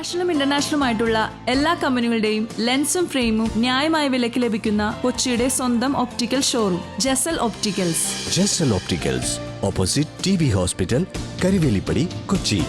നാഷണലും ഇന്റർനാഷണലും ആയിട്ടുള്ള എല്ലാ കമ്പനികളുടെയും ലെൻസും ഫ്രെയിമും ന്യായമായ വിലയ്ക്ക് ലഭിക്കുന്ന കൊച്ചിയുടെ സ്വന്തം optical showroom Jasal opticals Jasal opticals opposite T B hospital Karivelippadi Kochi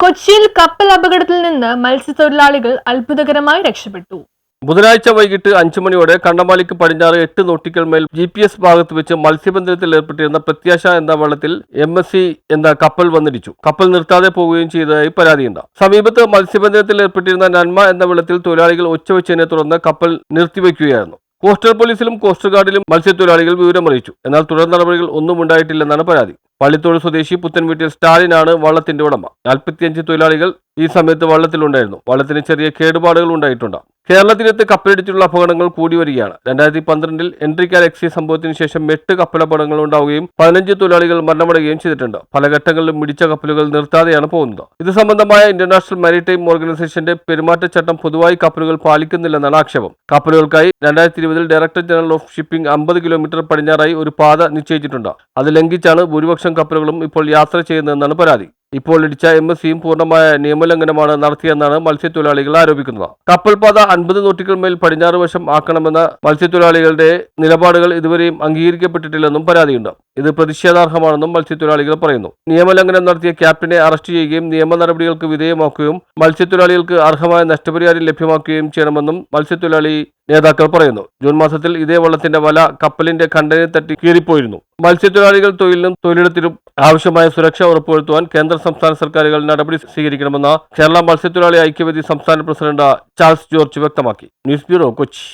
കൊച്ചിയിൽ കപ്പൽ അപകടത്തിൽ നിന്ന് മത്സ്യത്തൊഴിലാളികൾ അത്ഭുതകരമായി രക്ഷപ്പെട്ടു. ബുധനാഴ്ച വൈകിട്ട് അഞ്ചു മണിയോടെ കണ്ടമാലിക്ക് പടിഞ്ഞാറ് എട്ട് നോട്ടിക്കൽ മേൽ ജി പി എസ് ഭാഗത്ത് വെച്ച് മത്സ്യബന്ധനത്തിൽ ഏർപ്പെട്ടിരുന്ന പ്രത്യാശ എന്ന വള്ളത്തിൽ എം എസ് സി എന്ന കപ്പൽ വന്നിടിച്ചു. കപ്പൽ നിർത്താതെ പോവുകയും ചെയ്തതായി പരാതിയുണ്ട്. സമീപത്ത് മത്സ്യബന്ധനത്തിൽ ഏർപ്പെട്ടിരുന്ന നന്മ എന്ന വെള്ളത്തിൽ തൊഴിലാളികൾ ഒച്ചവെച്ചതിനെ തുടർന്ന് കപ്പൽ നിർത്തിവെക്കുകയായിരുന്നു. കോസ്റ്റൽ പോലീസിലും കോസ്റ്റ് ഗാർഡിലും മത്സ്യത്തൊഴിലാളികൾ വിവരമറിയിച്ചു. എന്നാൽ തുടർ നടപടികൾ ഒന്നും ഉണ്ടായിട്ടില്ലെന്നാണ് പരാതി. പള്ളിത്തോട് സ്വദേശി പുത്തൻവീട്ടിൽ സ്റ്റാലിനാണ് വള്ളത്തിന്റെ ഉടമ. നാൽപ്പത്തിയഞ്ച് തൊഴിലാളികൾ ഈ സമയത്ത് വള്ളത്തിലുണ്ടായിരുന്നു. വള്ളത്തിന് ചെറിയ കേടുപാടുകൾ ഉണ്ടായിട്ടുണ്ട്. കേരളത്തിനകത്ത് കപ്പലടിച്ചുള്ള അപകടങ്ങൾ കൂടി വരികയാണ്. രണ്ടായിരത്തി പന്ത്രണ്ടിൽ എൻട്രിക്കാൽ എക്സി സംഭവത്തിന് ശേഷം എട്ട് കപ്പലപകടങ്ങൾ ഉണ്ടാവുകയും പതിനഞ്ച് തൊഴിലാളികൾ മരണമടയുകയും ചെയ്തിട്ടുണ്ട്. പല ഘട്ടങ്ങളിലും മിടിച്ച കപ്പലുകൾ നിർത്താതെയാണ് പോകുന്നത്. ഇത് സംബന്ധമായ ഇന്റർനാഷണൽ മാരിടൈം ഓർഗനൈസേഷന്റെ പെരുമാറ്റച്ചട്ടം പൊതുവായി കപ്പലുകൾ പാലിക്കുന്നില്ലെന്നാണ് ആക്ഷേപം. കപ്പലുകൾക്കായി രണ്ടായിരത്തി ഇരുപതിൽ ഡയറക്ടർ ജനറൽ ഓഫ് ഷിപ്പിംഗ് അമ്പത് കിലോമീറ്റർ പടിഞ്ഞാറായി ഒരു പാത നിശ്ചയിച്ചിട്ടുണ്ട്. അത് ലംഘിച്ചാണ് ഭൂരിപക്ഷം കപ്പലുകളും ഇപ്പോൾ യാത്ര ചെയ്യുന്നതെന്നാണ് പരാതി. ഇപ്പോൾ ഇടിച്ച എം എസ് സിയും പൂർണമായ നിയമലംഘനമാണ് നടത്തിയെന്നാണ് മത്സ്യത്തൊഴിലാളികൾ ആരോപിക്കുന്നത്. കപ്പൽപാത അൻപത് നോട്ടിക്കൽ മേൽ പടിഞ്ഞാറ് വശം ആക്കണമെന്ന മത്സ്യത്തൊഴിലാളികളുടെ നിലപാടുകൾ ഇതുവരെയും അംഗീകരിക്കപ്പെട്ടിട്ടില്ലെന്നും പരാതിയുണ്ട്. ഇത് പ്രതിഷേധാർഹമാണെന്നും മത്സ്യത്തൊഴിലാളികൾ പറയുന്നു. നിയമലംഘനം നടത്തിയ ക്യാപ്റ്റനെ അറസ്റ്റ് ചെയ്യുകയും നിയമ നടപടികൾക്ക് വിധേയമാക്കുകയും മത്സ്യത്തൊഴിലാളികൾക്ക് അർഹമായ നഷ്ടപരിഹാരം ലഭ്യമാക്കുകയും ചെയ്യണമെന്നും മത്സ്യത്തൊഴിലാളി നേതാക്കൾ പറയുന്നു. ജൂൺ മാസത്തിൽ ഇതേ വള്ളത്തിന്റെ വല കപ്പലിന്റെ ഖണ്ഡനെ തട്ടി കീറിപ്പോയിരുന്നു. മത്സ്യത്തൊഴിലാളികൾ തൊഴിലിനും തൊഴിലിടത്തിലും ആവശ്യമായ സുരക്ഷ ഉറപ്പുവരുത്തുവാൻ കേന്ദ്ര സംസ്ഥാന സർക്കാരുകൾ നടപടി സ്വീകരിക്കണമെന്ന് കേരള മത്സ്യത്തൊഴിലാളി ഐക്യവേദി സംസ്ഥാന പ്രസിഡന്റ് ചാൾസ് ജോർജ് വ്യക്തമാക്കി. News bureau Kochi.